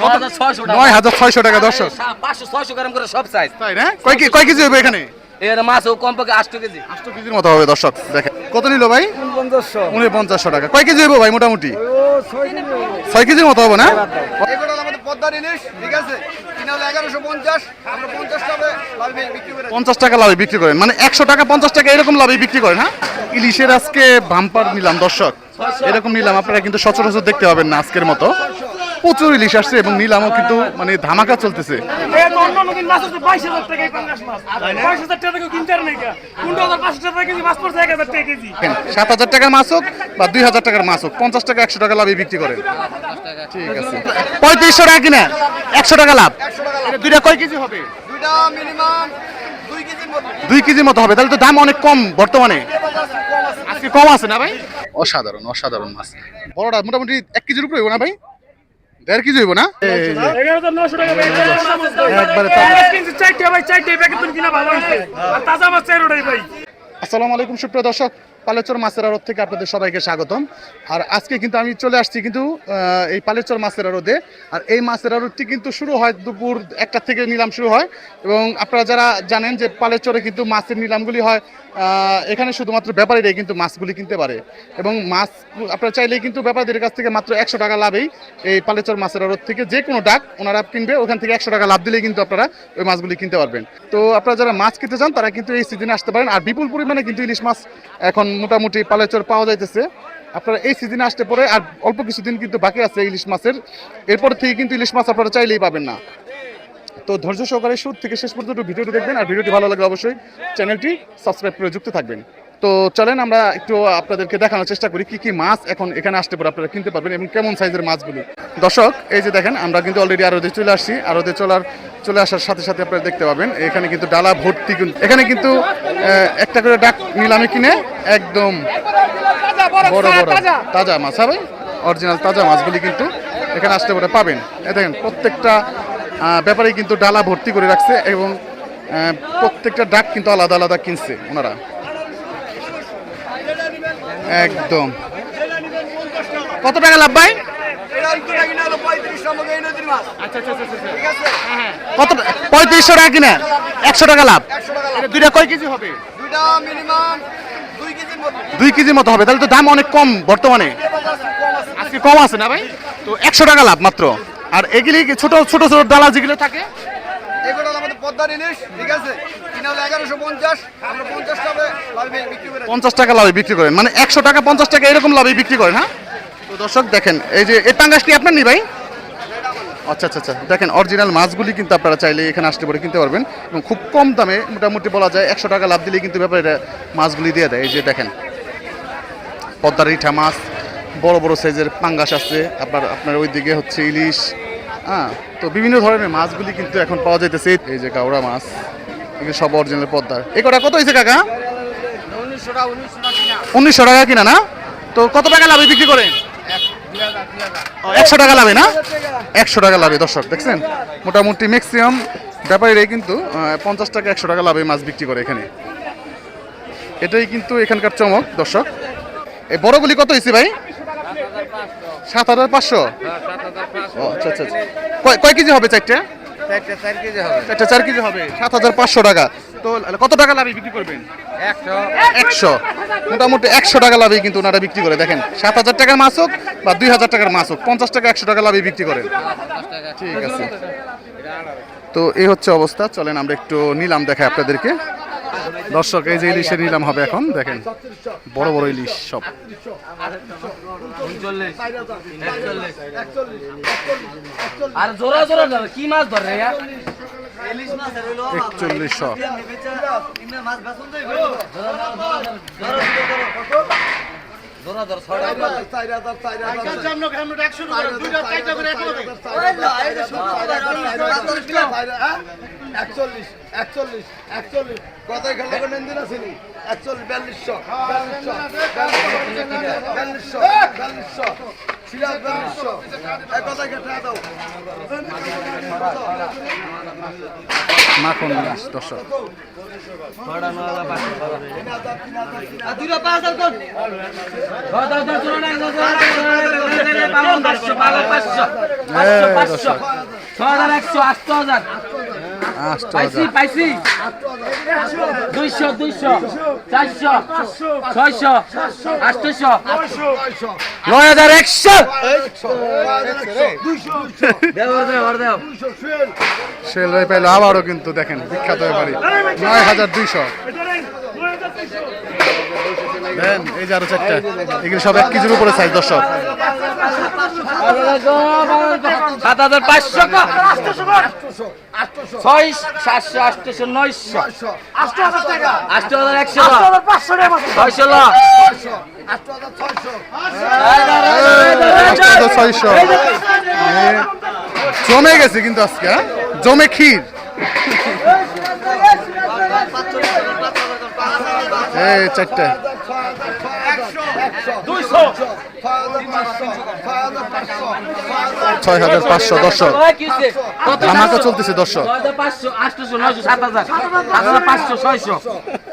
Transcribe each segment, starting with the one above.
নয় হাজার ছয়শো টাকা। নয় হাজার ছয়শো টাকা দর্শক। পাঁচশো ছয়শো গ্রাম করে সব সাইজ তাই না? কয় কেজি হবে এখানে? এর মাছ কমপক্ষে আটশো কেজি। আটশো কেজির মতো হবে দর্শক। দেখেন কত নিল ভাই? পঞ্চাশশো টাকা। কয় কেজি হবে ভাই মোটামুটি? ছয় কেজির মতো হবে না? পঞ্চাশ টাকা লাভে বিক্রি করেন। মানে একশো টাকা পঞ্চাশ টাকা এরকম লাভে বিক্রি করেন হ্যাঁ? ইলিশের আজকে বাম্পার নিলাম দর্শক। এরকম নিলাম আপনারা কিন্তু সচরাচর দেখতে পাবেন না আজকের মতো। প্রচুর ইলিশ আসছে এবং নিলামও কিন্তু মানে ধামাকা চলতেছে। সাত হাজার টাকার মাছ হোক বা দুই হাজার টাকার মাছ হোক পঞ্চাশ টাকা একশো টাকা লাভে বিক্রি করেন। ঠিক আছে। পঁয়ত্রিশশো টাকা কিনা একশো টাকা লাভ। দুইটা কয় কেজি হবে? দুইটা মিনিমাম দুই কেজির মতো। হবে তাহলে তো দাম অনেক কম বর্তমানে। আজকে কম আছে। না ভাই? অসাধারণ অসাধারণ মাছ। বড়টা মোটামুটি এক কেজির উপরে না ভাই? দেড় কেজি হইব না? আসসালামু আলাইকুম সুপ্রিয় দর্শক। পালেচর মাছের আড়ত থেকে আপনাদের সবাইকে স্বাগতম। আর আজকে কিন্তু আমি চলে আসছি কিন্তু এই পালেচর মাছের আড়তে। আর এই মাছের আড়তটি কিন্তু শুরু হয় দুপুর একটা থেকে নিলাম শুরু হয়। এবং আপনারা যারা জানেন যে পালেচরে কিন্তু মাছের নিলামগুলি হয় এখানে শুধুমাত্র ব্যাপারীরাই কিন্তু মাছগুলি কিনতে পারে। এবং মাছ, আপনারা চাইলেই কিন্তু ব্যাপারীদের কাছ থেকে মাত্র একশো টাকা লাভেই এই পালেচর মাছের আড়ত থেকে যে কোনো ডাক ওনারা কিনবে। ওখান থেকে একশো টাকা লাভ দিলেই কিন্তু আপনারা ওই মাছগুলি কিনতে পারবেন। তো আপনারা যারা মাছ কিনতে চান, তারা কিন্তু এই সিজনে আসতে পারেন। আর বিপুল পরিমাণে কিন্তু ইলিশ মাছ এখন মোটামুটি পালেচর পাওয়া যাইতেছে। আপনারা এই সিজনে আসতে পরে আর অল্প কিছুদিন কিন্তু বাকি আছে ইলিশ মাছের। এরপর থেকে কিন্তু ইলিশ মাছ আপনারা চাইলেই পাবেন না। তো ধৈর্য সহকারে শুরু থেকে শেষ পর্যন্ত ভিডিওটি দেখবেন। আর ভিডিওটি ভালো লাগলে অবশ্যই চ্যানেলটি সাবস্ক্রাইব করে যুক্ত থাকবেন। তো চলেন আমরা একটু আপনাদেরকে দেখানোর চেষ্টা করি কি কি মাছ এখন এখানে আসতে পারে, আপনারা কিনতে পারবেন এবং কেমন সাইজের মাছগুলি। দর্শক, এই যে দেখেন, আমরা কিন্তু অলরেডি আরোদে চলে আসছি। আরোদে চলার, চলে আসার সাথে সাথে আপনারা দেখতে পাবেন, এখানে কিন্তু ডালা ভর্তি এখানে কিন্তু একটা করে ডাক নিলামে কিনে একদম বড় বড় তাজা মাছ হবে অরিজিনাল তাজা মাছগুলি কিন্তু এখানে আসতে পারে, পাবেন। দেখেন, প্রত্যেকটা ব্যাপারে কিন্তু ডালা ভর্তি করে রাখছে এবং প্রত্যেকটা ডাক কিন্তু আলাদা আলাদা কিনছে ওনারা। একদম। কত টাকা লাভ ভাই? এই নদীর মাছ ঠিক আছে। কত পঁয়ত্রিশশো টাকা কিনা। একশো টাকা লাভ। একশো টাকা লাভ এটা দুইটা কয় কেজি হবে? দুই কেজির মতো। হবে। তাহলে তো দাম অনেক কম বর্তমানে। আজকে কম আছে না ভাই? তো একশো টাকা লাভ মাত্র। আর এগুলি কি ছোট ছোট ছোট ডালা যেগুলো থাকে? এগুলো আমাদের পদ্মার ইলিশ ঠিক আছে? পঞ্চাশ টাকা লাভ বিক্রি করেন। মানে একশো টাকা, পঞ্চাশ টাকা এরকম লাভে বিক্রি করেন হ্যাঁ? তো দর্শক, দেখেন, এই যে এই পাঙ্গাস কি আপনার নি ভাই? আচ্ছা আচ্ছা আচ্ছা। দেখেন অরিজিনাল মাছগুলি কিন্তু আপনারা চাইলে এখানে আসতে পারে, কিনতে পারবেন। এবং খুব কম দামে মোটামুটি বলা যায় একশো টাকা লাভ দিলেই কিন্তু ব্যাপারে মাছগুলি দিয়ে দেয়। এই যে দেখেন, পদ্মার ইঠা মাছ, বড় বড় সাইজের পাঙ্গাস আছে। আপনার আপনার ওইদিকে হচ্ছে ইলিশ হ্যাঁ? তো বিভিন্ন ধরনের মাছগুলি কিন্তু এখন পাওয়া যাইতেছে। এই যে কাউরা মাছ। এগুলো সব অরিজিনাল পদ্মার। এই কটা কত হয়েছে কাকা? উনিশশো টাকা কিনা না? তো কত টাকা লাভে বিক্রি করেন? একশো টাকা লাভে না? একশো টাকা লাভে দর্শক দেখছেন? মোটামুটি ম্যাক্সিমাম ব্যাপারীরাই কিন্তু পঞ্চাশ টাকা একশো টাকা লাভে মাছ বিক্রি করে এখানে। এটাই কিন্তু এখানকার চমক দর্শক। এই বড়গুলি কত হয়েছে ভাই? সাত হাজার পাঁচশো। আচ্ছা আচ্ছা আচ্ছা। কয়- কয় কেজি হবে চারটে? চারটে চার কেজি হবে। সাত হাজার পাঁচশো টাকা। তো কত টাকা লাভে বিক্রি করবেন? একশো। একশো। মোটামুটি একশো টাকা লাভে কিন্তু ওনারা বিক্রি করে দেখেন। সাত হাজার টাকার মাছ হোক বা দুই হাজার টাকার মাছ হোক পঞ্চাশ টাকা একশো টাকা লাভে বিক্রি করেন। ঠিক আছে। তো এই হচ্ছে অবস্থা চলেন আমরা একটু নিলাম দেখাই আপনাদেরকে। দর্শক এই যে ইলিশের নিলাম হবে এখন দেখেন বড় বড় ইলিশ সব আর জোড়া ধরে, কি মাছ ধরে একচল্লিশশো একচল্লিশ একচল্লিশ একচল্লিশ। খেলা করে দিন আসেনি। একচল্লিশ বিয়াল্লিশশো বিয়াল্লিশশো বিয়াল্লিশশো বিয়াল্লিশশো সিরাজ বিয়াল্লিশশো। এক কথায় দাও। মাখন দর্শক হাজার একশো আটশো হাজার। দুইশো চারশো, ছয়শো নয় হাজার একশো। সেল আবারও কিন্তু দেখেন বিখ্যাত ব্যাপারী নয় হাজার দুইশো। দেন এই যে আরও চারটা। এগুলো সব এক কেজির উপরে সাইজ দর্শক। সাত হাজার পাঁচশো ছয় সাতশো আটশো নয়শো। আষ্ট হাজার একশো ছয়শো ছয়শো। জমে গেছে কিন্তু আজকে হ্যাঁ? জমে ক্ষীর। এই চারটা। দুইশো ছয় হাজার পাঁচশো দর্শক। ধামাকা চলতেছে দর্শক। ছয় হাজার পাঁচশো আটশো নয়শো সাত হাজার সাত হাজার পাঁচশো ছয়শো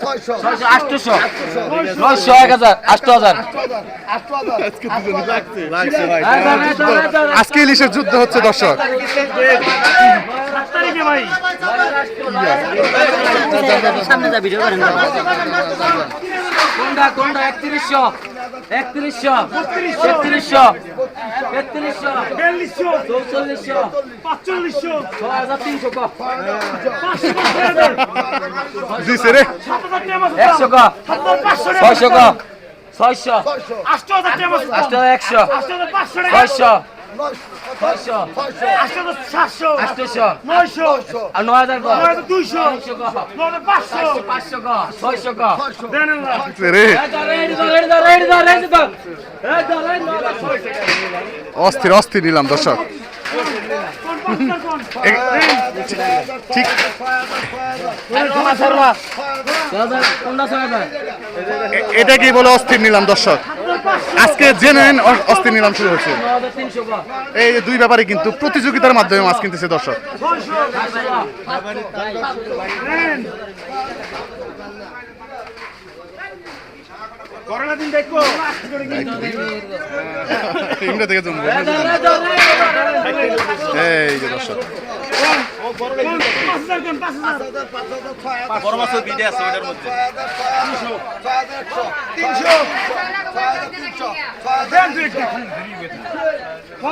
ছয়শো ছয়শো আটশো নয়শো এক হাজার আট হাজার আজকে ইলিশের যুদ্ধ হচ্ছে দর্শক কোনটা কোনটা? একত্রিশশো। একত্রিশশো। একত্রিশশো একত্রিশশো চৌচল্লিশশো। পাঁচচল্লিশশো। ছয় হাজার তিনশো দিছে রে। একশো ক। ছয়শো ক। ছয়শো। আষ্ট হাজার টাকা আট একশো। আষ্ট পাঁচশো টাকা। ছয়শো। অস্থির অস্থির নিলাম দর্শক। ঠিক এটা কি বলে অস্থির নিলাম, দর্শক? আজকে জেনুইন অস্থির নিলাম শুরু হয়েছে। এই দুই ব্যাপারে কিন্তু প্রতিযোগিতার মাধ্যমে মাছ কিনতেছে দর্শক। করোনা দিন থেকে জমবো এই যে দর্শক।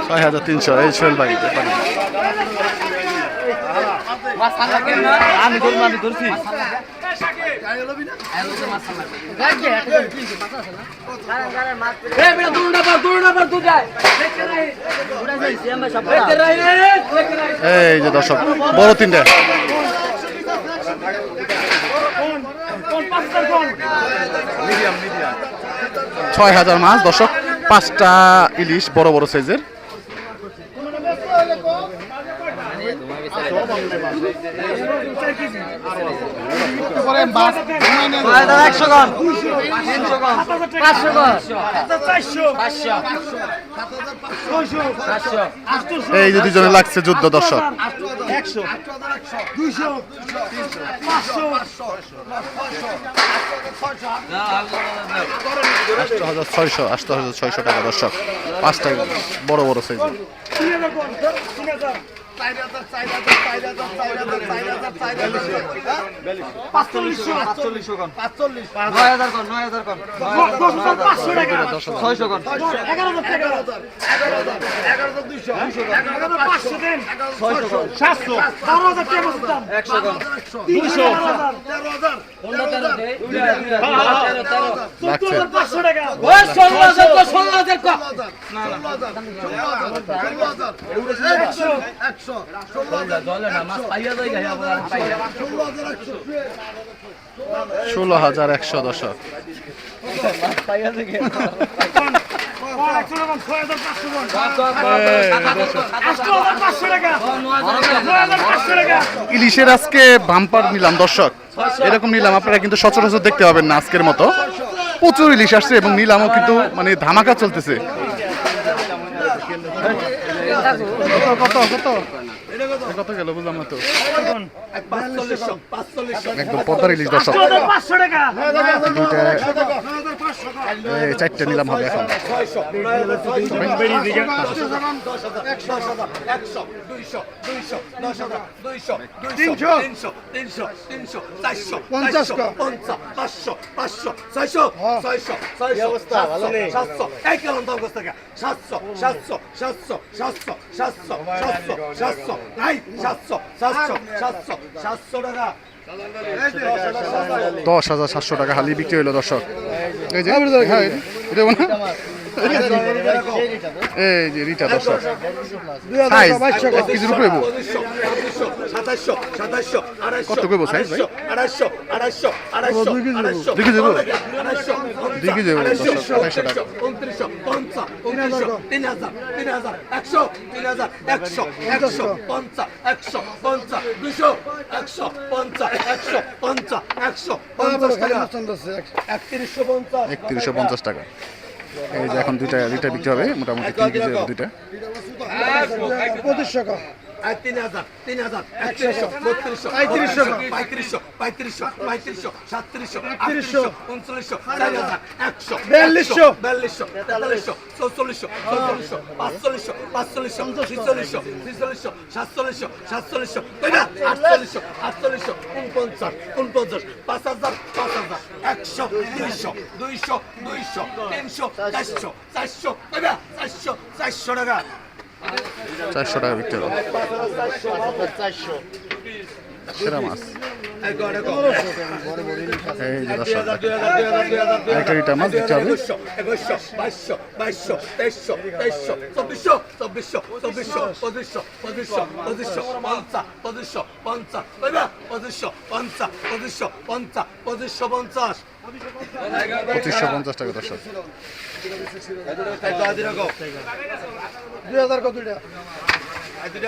ছয় হাজার তিনশো এই সোহেল ভাই আমি ধরছি। এই যে দর্শক বড় তিনটা? ছয় হাজার মাছ দর্শক পাঁচটা ইলিশ বড় বড় সাইজের এই যে দুজনে লাগছে যুদ্ধ দর্শক একশো। হাজার ছয়শো হাজার ছয়শো টাকা দর্শক পাঁচটা বড় বড় সাইজের ষোলো হাজার ষোলো হাজার ষোলো হাজার একশো। টাকা। ইলিশের আজকে বাম্পার নিলাম দর্শক। এরকম নিলাম আপনারা কিন্তু সচরাচর দেখতে পাবেন না আজকের মতো। প্রচুর ইলিশ আসছে এবং নিলামও কিন্তু মানে ধামাকা চলতেছে। কত কত কত এ কত গেল বুঝলাম না তো। একদম। পদ্মার ইলিশ এই চারটে নিলাম হবে এখন। দশ দশ দশ সাতশো সাতশো সাতশো সাতশো সাতশো সাতশো সাতশো সাতশো। নাই সাতশো সাতশো সাতশো সাতশো টাকা। দশ হাজার সাতশো টাকা হালি বিক্রি হইল দর্শক। এই যে হ্যাঁ এটা না এই যে রিটা দর্শক সাইজ এক কেজির উপরে হইবো। সাতাশশো সাতাশশো আড়াইশো কত কইবো size ভাই? আড়াইশো আড়াইশো আড়াইশো আড়াইশো দুই কেজি দুই কেজি আড়াইশো টাকা। উনত্রিশশো পঞ্চাশ উনত্রিশশো তিন হাজার। তিন হাজার একশো তিন হাজার একশো একশো পঞ্চাশ একশো পঞ্চাশ দুশো একশো পঞ্চাশ একশো পঞ্চাশ একশো পঞ্চাশ টাকা। একত্রিশশো পঞ্চাশ একত্রিশশো পঞ্চাশ টাকা। এই যে এখন দুইটা দুইটা বিক্রি হবে মোটামুটি দুইটা। আর তিন হাজার তিন হাজার একত্রিশশো বত্রিশশো পঁয়ত্রিশশো। পঁয়ত্রিশশো পঁয়ত্রিশশো পঁয়ত্রিশশো সাতত্রিশশো আটত্রিশশো উনচল্লিশশো চার হাজার একশো বিয়াল্লিশশো। বিয়াল্লিশশো তেতাল্লিশশো চৌচল্লিশশো চৌচল্লিশশো পাঁচচল্লিশশো পাঁচচল্লিশশো ছিচল্লিশশো ছিচল্লিশশো সাতচল্লিশশো সাতচল্লিশশো আটচল্লিশশো আটচল্লিশশো উনপঞ্চাশ উনপঞ্চাশ পাঁচ হাজার পাঁচ হাজার একশো দুইশো দুইশো দুইশো তিনশো চারশো চারশো চারশো চারশো টাকা। চারশো টাকা বিক্রি হবে সেরা মাছ। এই যে দর্শক একটা রিটা মাছ বিক্রি হবে। পঁচিশশো পঞ্চাশ টাকা দর্শক। দুই হাজার কত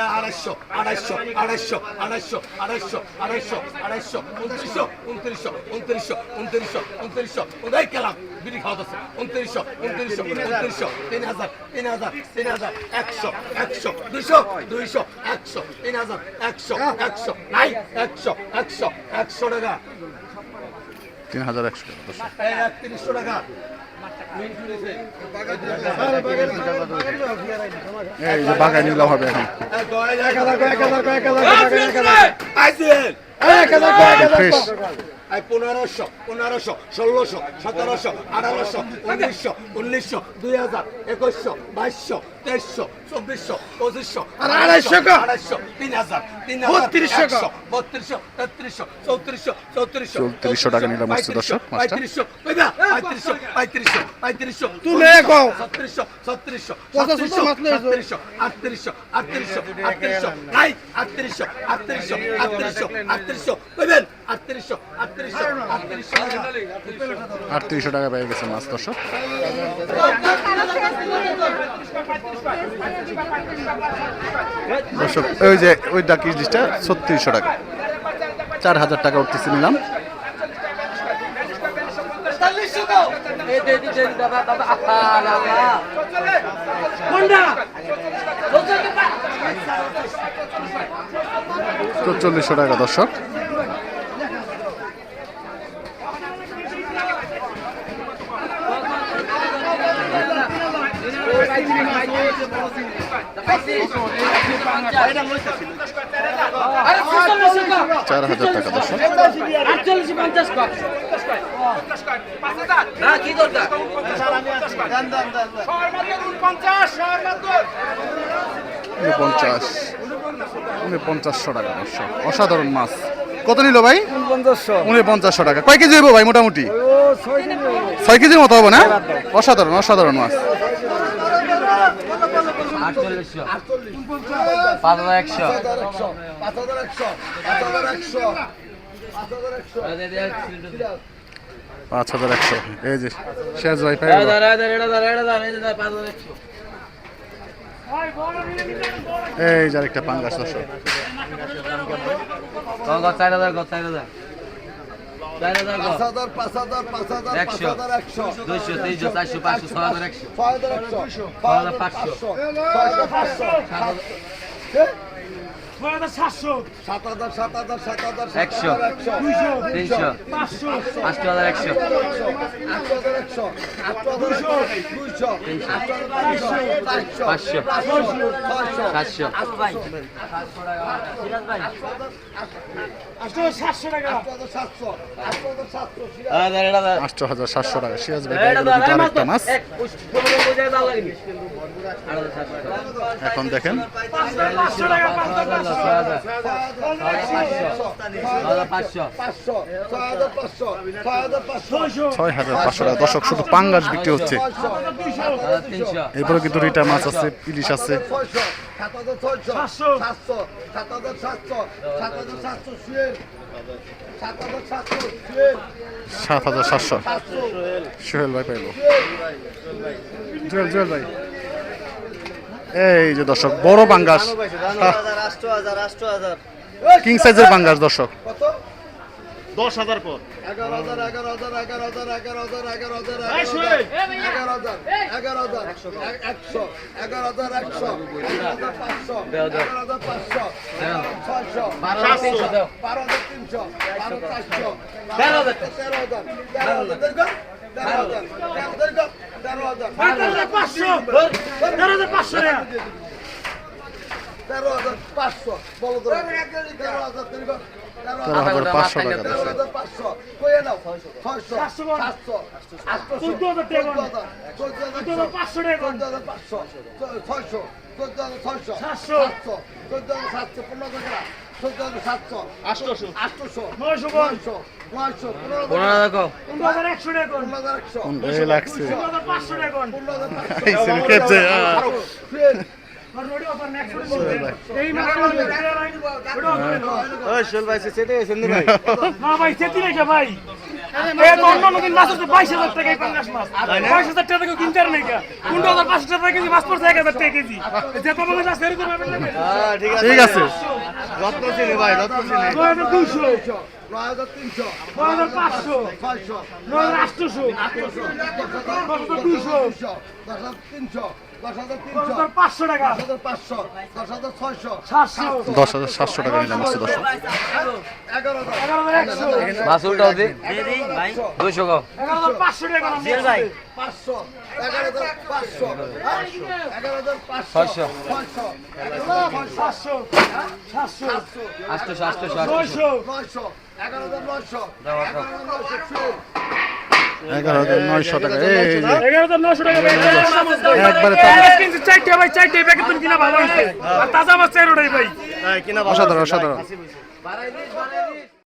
আড়াইশো আড়াইশো আড়াইশো আড়াইশো আড়াইশো আড়াইশো আড়াইশো উনত্রিশশো উনত্রিশশো উনত্রিশশো উনত্রিশশো উনত্রিশশো ওদাই কেলাম বিড়ি খাওয়া যাচ্ছে উনত্রিশশো উনত্রিশশো উনত্রিশশো তিন হাজার তিন হাজার তিন হাজার একশো একশো দুইশো দুইশো একশো তিন হাজার একশো একশো নাই একশো একশো একশো টাকা তিন হাজার একশো টাকা একত্রিশশো টাকা এই যে বাগায় নিলাম হবে এখন। পনেরোশো পনেরোশো, ষোলোশো, সতেরোশো, আঠারোশো, উনিশশো উনিশশো, দুই হাজার, একুশশো, বাইশশো তেইশশো চব্বিশশো পঁচিশশো আড়াইশো আড়াইশো তিন হাজার তিন হাজার বত্রিশশো বত্রিশশো তেত্রিশশো চৌত্রিশশো চৌত্রিশশো চৌত্রিশশো টাকা নিলাম হচ্ছে দর্শক পঁয়ত্রিশশো পঁয়ত্রিশশো পঁয়ত্রিশশো পঁয়ত্রিশশো তুমি কও। ছত্রিশশো ছত্রিশশো ছত্রিশশো সাতত্রিশশো আটত্রিশশো আটত্রিশশো আটত্রিশশো নাই আটত্রিশশো আটত্রিশশো আটত্রিশশো আটত্রিশশো কইবেন আটত্রিশশো আটত্রিশশো আটত্রিশশো আটত্রিশশো টাকা পেয়ে গেছে মাছ দর্শক ওই যে ওই ডাকি ডিশটা ছত্রিশশো টাকা। চার হাজার টাকা উঠতেছে নিলাম। চল্লিশশো টাকা দর্শক আরে ছিচল্লিশ টাকা চার হাজার টাকা দর্শক উনপঞ্চাশ উনপঞ্চাশশো টাকা অসাধারণ মাছ কত নিল ভাই উনপঞ্চাশশো টাকা কয় কেজি হইব ভাই মোটামুটি ছয় কেজির মতো হবে না অসাধারণ অসাধারণ মাছ আটচল্লিশশো পাঁচ হাজার একশো পাঁচ হাজার একশো পাঁচ হাজার একশো পাঁচ হাজার একশো এই যে শেষ ভাই পাঁচ হাজার একশো এই যে আরেকটা পাঙ্গাস কত চার হাজার চার হাজার পাঁচ হাজার পাঁচ হাজার পাঁচ হাজার পাঁচ। হাজার একশো দুইশো তিনশো চারশো পাঁচশো ছয় হাজার একশো ছয় হাজার একশো ছয় হাজার পাঁচশো। ছয় পাঁচশো একশো। তিনশো হাজার একশো পাঁচশো। সাতশো হাজার সাতশো টাকা সিরাজ ভাই মাছ এখন দেখেন ছয় হাজার পাঁচশো টাকা। দর্শক শুধু পাঙ্গাস বিক্রি হচ্ছে। এরপরে কিন্তু রিটা মাছ আছে ইলিশ আছে। সাত হাজার সাতশো। সোহেল ভাই পাইলো জুয়েল জুয়েল ভাই। এই যে দর্শক বড় পাঙ্গাস কিং সাইজের পাঙ্গাস দর্শক দশ হাজার পর তেরো হাজার। ছয়শো। ছয়শো। সাতশো। সাতশো। পনেরো সাতশো আটশোশো আটশোশো নয়শো নয়শো নয়শো পনেরো পনেরো হাজার হাজার পনেরো হাজার একশো। পনেরো হাজার পাঁচশো। ফের। না ভাই ভাই। তো অন্য নদীর মাছ হচ্ছে বাইশ হাজার টাকা এই পাঙ্গাস মাছ। বাইশ হাজার টাকা কেউ কিনতে পারে পনেরো হাজার পাঁচশো টাকা কেজি মাছ পড়ছে এক হাজার টাকা কেজি। যে তোমাকে যা সেরে তো পাবেন না ঠিক আছে। রত্ন চিনি ভাই রত্ন চিনি। নয় হাজার দুইশো তিনশো। নয় হাজার পাঁচশো ছয়শো নয় হাজার আটশোশো আটশোশো দশ দশ হাজার হাজার দুইশো দশ হাজার তিনশো। দশ দশ পাঁচশো টাকা। দশ হাজার দশ সাতশো। দশ টাকা নিলাম আসছে দর্শক এগারো হাজার এগারো হাজার একশো মাছ উল্টাও দি দুইশো পাঁচশো ছয়শো। ছয়শো। সাতশো। সাতশো। এগারো হাজার নয়শো। এগারো হাজার নয়শো ছুঁয়ে এগারো হাজার নয়শো টাকা। এগারো হাজার নয়শো টাকা। একবারে তাজা। এক কেজি চারটে ভাই চারটে প্যাকেট তুমি কিনা ভালো। হয়েছে আর তাজা মাছ চাই ভাই। অসাধারণ অসাধারণ। বাড়াই